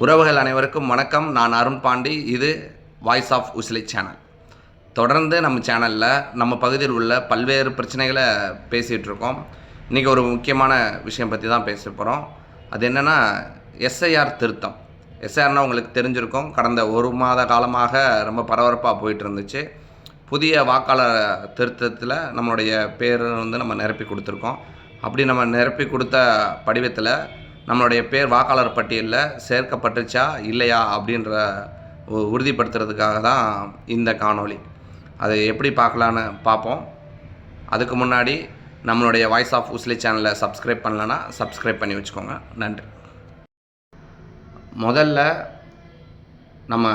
உறவுகள் அனைவருக்கும் வணக்கம். நான் அருண் பாண்டி. இது வாய்ஸ் ஆஃப் உசிலை சேனல் தொடர்ந்து நம்ம சேனலில் நம்ம பகுதியில் உள்ள பல்வேறு பிரச்சனைகளை பேசிகிட்ருக்கோம் இன்றைக்கி ஒரு முக்கியமான விஷயம் பற்றி தான் பேச போகிறோம் அது என்னென்னா எஸ்ஐஆர் திருத்தம். எஸ்ஐஆர்னால் உங்களுக்கு தெரிஞ்சிருக்கும். கடந்த ஒரு மாத காலமாக ரொம்ப பரபரப்பாக போயிட்டு இருந்துச்சு. புதிய வாக்காளர் திருத்தத்தில் நம்மளுடைய பேர் வந்து நம்ம நிரப்பி கொடுத்துருக்கோம். அப்படி நம்ம நிரப்பி கொடுத்த படிவத்தில் நம்மளுடைய பேர் வாக்காளர் பட்டியலில் சேர்க்கப்பட்டுச்சா இல்லையா அப்படின்ற உ- உறுதிப்படுத்துறதுக்காக தான் இந்த காணொளி. அதை எப்படி பார்க்கலான்னு பார்ப்போம். அதுக்கு முன்னாடி நம்மளுடைய வாய்ஸ் ஆஃப் உஸ்லி சேனலை சப்ஸ்கிரைப் பண்ணலன்னா சப்ஸ்கிரைப் பண்ணி வச்சுக்கோங்க. நன்றி. முதல்ல நம்ம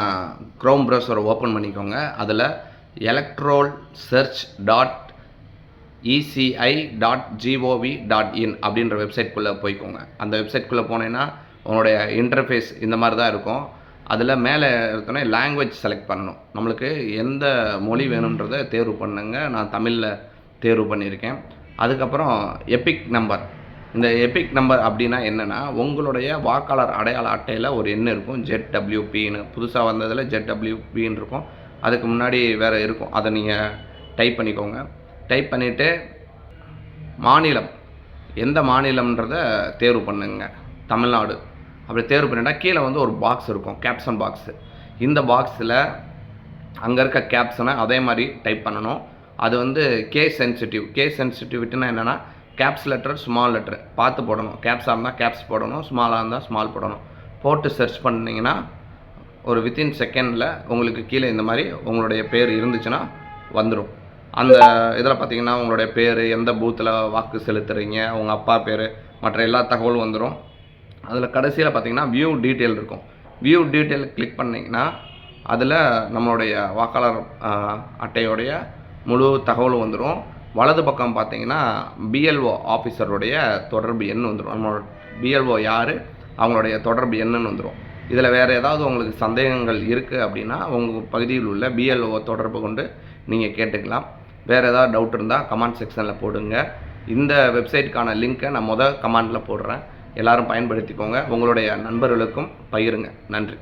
க்ரோம் ப்ரௌசரை ஓப்பன் பண்ணிக்கோங்க. அதில் electoral search dot ECI dot GOV dot in அப்படின்ற வெப்சைட்குள்ளே போய்க்கோங்க. அந்த வெப்சைட்குள்ளே போனீங்கன்னா உங்களுடைய இன்டர்ஃபேஸ் இந்த மாதிரி தான் இருக்கும். அதில் மேலே இருக்கனே லாங்குவேஜ் செலக்ட் பண்ணணும். நம்மளுக்கு எந்த மொழி வேணுன்றதை தேர்வு பண்ணுங்க. நான் தமிழில் தேர்வு பண்ணியிருக்கேன். அதுக்கப்புறம் எபிக் நம்பர் இந்த எபிக் நம்பர் அப்படின்னா என்னென்னா உங்களுடைய வாக்காளர் அடையாள அட்டையில் ஒரு எண் இருக்கும். ஜெட் டபிள்யூபின்னு புதுசாக வந்ததில் ஜெட் டபிள்யூபின்னு இருக்கும். அதுக்கு முன்னாடி வேறு இருக்கும். அதை நீங்கள் டைப் பண்ணிக்கோங்க. டைப் பண்ணிவிட்டு மாநிலம். எந்த மாநிலம்ன்றதை தேர்வு பண்ணுங்க. தமிழ்நாடு. அப்படி தேர்வு பண்ணிட்டா கீழே வந்து ஒரு பாக்ஸ் இருக்கும். கேப்ஷன் பாக்ஸு இந்த பாக்ஸில் அங்கே இருக்க கேப்ஷனை அதே மாதிரி டைப் பண்ணணும். அது வந்து கே சென்சிட்டிவ் கே சென்சிட்டிவிட்டினா என்னென்னா கேப்ஸ் லெட்டர் ஸ்மால் லெட்டர் பார்த்து போடணும். கேப்ஸாக இருந்தால் கேப்ஸ் போடணும். ஸ்மாலாக இருந்தால் ஸ்மால் போடணும். போட்டு சர்ச் பண்ணிங்கன்னா ஒரு வித்தின் செகண்டில் உங்களுக்கு கீழே இந்த மாதிரி உங்களுடைய பேர் இருந்துச்சுன்னா வந்துடும் அந்த இதில் பார்த்தீங்கன்னா உங்களுடைய பேர் எந்த பூத்தில் வாக்கு செலுத்துறீங்க உங்கள் அப்பா பேர் மற்ற எல்லா தகவலும் வந்துடும் அதில் கடைசியில் பார்த்தீங்கன்னா வியூ டீட்டெயில் இருக்கும். வியூ டீட்டெயில் கிளிக் பண்ணிங்கன்னா அதில் நம்மளுடைய வாக்காளர் அட்டையோடைய முழு தகவலும் வந்துடும் வலது பக்கம் பார்த்தீங்கன்னா பிஎல்ஓ ஆஃபீஸருடைய தொடர்பு எண் வந்துடும் நம்மளோட பிஎல்ஓ யார் அவங்களுடைய தொடர்பு எண்ணுன்னு வந்துடும் இதில் வேறு ஏதாவது உங்களுக்கு சந்தேகங்கள் இருக்குது அப்படின்னா உங்கள் பகுதியில் உள்ள பிஎல்ஓ தொடர்பு கொண்டு நீங்கள் கேட்டுக்கலாம். வேறு ஏதாவது டவுட் இருந்தால் கமெண்ட் செக்ஷனில் போடுங்க. இந்த வெப்சைட்டுக்கான லிங்க்கை நான் மொதல் கமெண்டில் போடுறேன். எல்லாரும் பயன்படுத்திக்கோங்க. உங்களுடைய நண்பர்களுக்கும் பகிருங்க. நன்றி.